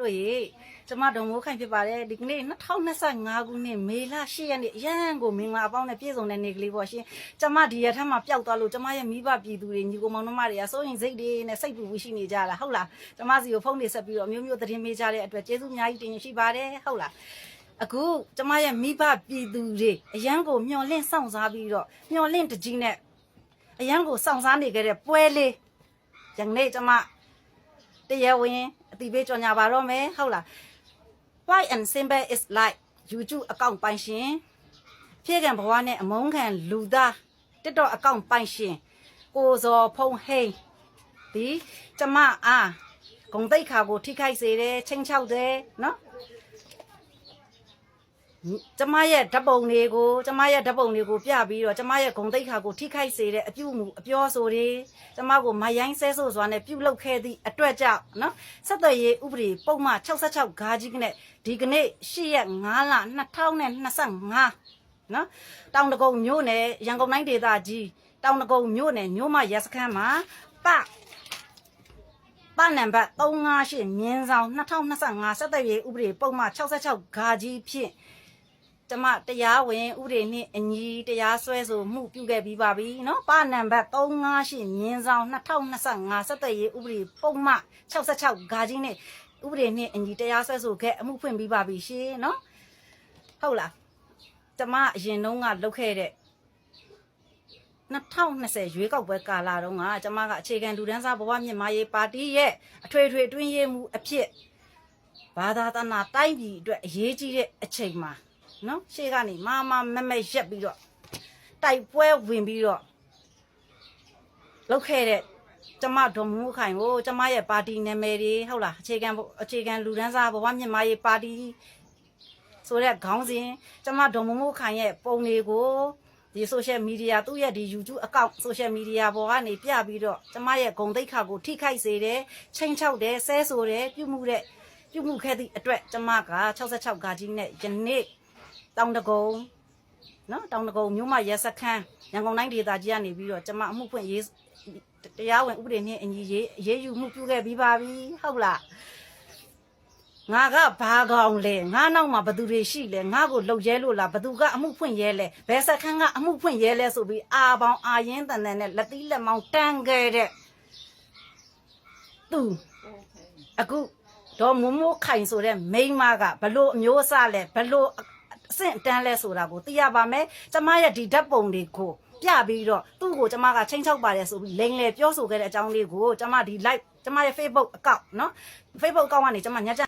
တို့ရေကျမဒေါ်မိုးခိုင်ဖြစ်ပါတယ်ဒီကနေ့2025ခုနှစ်မေလ10ရက်နေ့အရန်ကိုမင်္ဂလာအပေါင်းနဲ့ပြည့်စုံတဲ့နေ့ကလေးပေါ့ရှင်ကျမဒီရထက်မှာပျောက်သွားလို့ကျမရဲ့မိဘပြည်သူတွေညီကိုမောင်နှမတွေကစိုးရင်စိတ်တွေနဲ့စိတ်ပူပူရှိနေကြတာဟုတ်လားကျမစီကိုဖုန်းနေဆက်ပြီးတော့မျိုးမျိုးသတင်းမေးကြတဲ့အတွက်ကျေးဇူးအများကြီးတင်ရှိပါတယ်ဟုတ်လားအခုကျမရဲ့မိဘပြည်သူတွေအရန်ကိုမျော်လင့်စောင့်စားပြီးတော့မျော်လင့်တကြီးနဲ့အရန်ကိုစောင့်စားနေကြတဲ့ပွဲလေးယနေ့ကျမတရားဝင်အ တိပေးကြော်ညာပါတော့မယ်ဟုတ်လား Why and simple is like YouTube အကောင့်ပိုင်ရှင်ဖြည့်ကံဘဝနဲ့အမုန်းခံလူသား TikTok အကောင့်ပိုင်ရှင်ကိုဇော်ဖုံဟိန်းဒီကျမအားဂုံတိတ်ခါကိုထိခိုက်စေတယ်ချင်းချောက်တယ်နော် ကျမရဲ့ဓာတ်ပုံတွေကိုကျမရဲ့ဓာတ်ပုံတွေကိုပြပြီးတော့ကျမရဲ့ဂုံတိတ်ခါကိုထိခိုက်စေတဲ့အပြုမှုအပြောဆိုတွေကျမကိုမယိုင်းဆဲဆိုစွာနဲ့ပြုလုပ်ခဲ့သည့်အတွက်ကြောင့်နော်ဆက်သွယ်ရေးဥပဒေပုံမှန်66ဂါကြီးကနဲ့ဒီကနေ့8ရက်5လ2025နော်တောင်တကုံမြို့နယ်ရန်ကုန်တိုင်းဒေသကြီးတောင်တကုံမြို့နယ်မြို့မရက်စခန်းမှာပပနံပါတ်358မြင်းဆောင်2025ဆက်သွယ်ရေးဥပဒေပုံမှန်66ဂါကြီးဖြင့် ကျမတရားဝင်ဥပဒေနှင့်အညီတရားစွဲဆိုမှုပြုခဲ့ပြီးပါပြီနော်ပနံပါတ်358မြင်းဆောင်2025ဆက်သွယ်ရေးဥပဒေပုံမှန်66ဂါကြီးနဲ့ဥပဒေနှင့်အညီတရားစွဲဆိုခဲ့အမှုဖွင့်ပြီးပါပြီရှင်နော်ဟုတ်လားကျမအရင်တုန်းကလုပ်ခဲ့တဲ့2020ရွေးကောက်ပွဲကာလတုန်းကကျမကအခြေခံလူဒန်းစားဘဝမြန်မာရေးပါတီရဲ့အထွေထွေအတွင်းရေးမှုအဖြစ်ဘာသာတနာတိုင်းပြည်အတွက်အရေးကြီးတဲ့အချိန်မှာ နော်ရှေ့ကနေမာမမမရက်ပြီးတော့တိုက်ပွဲဝင်ပြီးတော့လောက်ခဲ့တဲ့ကျမဒေါ်မူခိုင်ကိုကျမရဲ့ပါတီနာမည်တွေဟုတ်လားအခြေခံအခြေခံလူဒန်းစားဘဝမြင့်မာရေးပါတီဆိုတဲ့ခေါင်းစဉ်ကျမဒေါ်မူခိုင်ရဲ့ပုံတွေကိုဒီ social media သူ့ရဲ့ဒီ YouTube account social media ပေါ်ကနေပြပြီးတော့ကျမရဲ့ဂုံတိတ်ခါကိုထိခိုက်စေတယ်ချိန်ချောက်တယ်ဆဲဆိုတယ်ပြုမှုတဲ့ပြုမှုခဲ့သည့်အတွက်ကျမက66ဂါကြီးနဲ့ယနေ့ တောင်တကုံနော်တောင်တကုံမြို့မရဲစခန်းရန်ကုန်တိုင်းဒေသကြီးကနေပြီးတော့ကျမအမှုဖွင့်ရေးတရားဝင်ဥပဒေနဲ့အညီရေးရေးယူမှုပြုခဲ့ပြီးပါပြီဟုတ်လားငါကဘာကောင်လဲငါနောက်မှာဘသူတွေရှိလဲငါကိုလှုပ်ရဲလို့လားဘသူကအမှုဖွင့်ရဲလဲဘယ်စခန်းကအမှုဖွင့်ရဲလဲဆိုပြီးအာပေါင်းအာရင်တန်တန်နဲ့လက်သီးလက်မောင်းတန်းခဲ့တဲ့သူအခုဒေါ်မိုးမိုးခိုင်ဆိုတဲ့မိန်းမကဘလို့အမျိုးအစားလဲဘလို့ အဆင့်အတန်းလဲဆိုတာကိုသိရပါမယ်။ကျမရဲ့ဒီဓာတ်ပုံတွေကိုပြပြီးတော့သူ့ကိုကျမကချင်းချောက်ပါတယ်ဆိုပြီးလိန်လေပြောဆိုခဲ့တဲ့အကြောင်းလေးကိုကျမဒီ live ကျမရဲ့ Facebook account နော် Facebook account ကနေကျမညကြ